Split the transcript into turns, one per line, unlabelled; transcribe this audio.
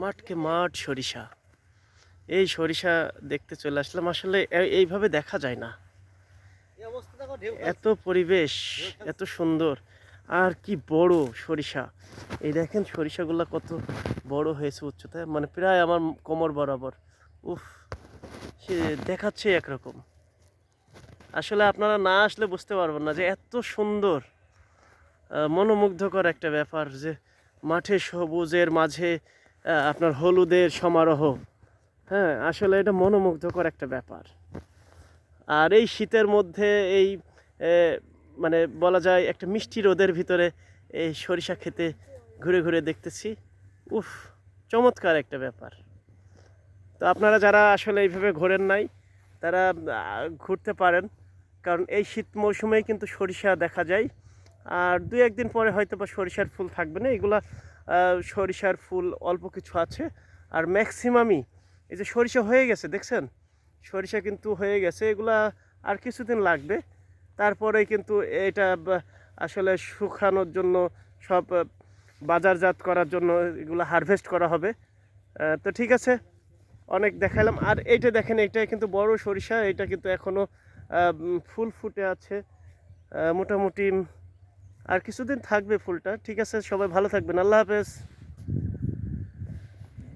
মাঠকে মাঠ সরিষা। এই সরিষা দেখতে চলে আসলাম। আসলে এইভাবে দেখা যায় না। এত পরিবেশ এত সুন্দর। আর কি বড় সরিষা। এই দেখেন সরিষাগুলো কত বড় হয়েছে উচ্চতায়। মানে প্রায় আমার কোমর বরাবর। উফ সে দেখাচ্ছে একরকম। আসলে আপনারা না আসলে বুঝতে পারবেন না যে এত সুন্দর মনোমুগ্ধকর একটা ব্যাপার যে মাঠে সবুজের মাঝে আপনার হলুদের সমারোহ। হ্যাঁ আসলে এটা মনোমুগ্ধকর একটা ব্যাপার। আর এই শীতের মধ্যে এই মানে বলা যায় একটা মিষ্টি রোদের ভিতরে এই সরিষা খেতে ঘুরে ঘুরে দেখতেছি। উফ, চমৎকার একটা ব্যাপার। তো আপনারা যারা আসলে এইভাবে ঘোরেন নাই, তারা ঘুরতে পারেন। কারণ এই শীত মৌসুমেই কিন্তু সরিষা দেখা যায়। আর দু একদিন পরে হয়তো বা সরিষার ফুল থাকবে না। এগুলা সরিষার ফুল অল্প কিছু আছে। আর ম্যাক্সিমামই এই যে সরিষা হয়ে গেছে, দেখছেন? সরিষা কিন্তু হয়ে গেছে। এগুলা আর কিছুদিন লাগবে। তারপরে কিন্তু এটা আসলে শুকানোর জন্য সব বাজারজাত করার জন্য এগুলো হারভেস্ট করা হবে। তো ঠিক আছে, অনেক দেখালাম আর এইটা দেখেন এইটা কিন্তু বড় সরিষা। এটা কিন্তু এখনও ফুল ফুটে আছে। মোটামুটি আর কিছুদিন থাকবে ফুলটা। ঠিক আছে সবাই ভালো থাকবেন। আল্লাহ হাফেজ।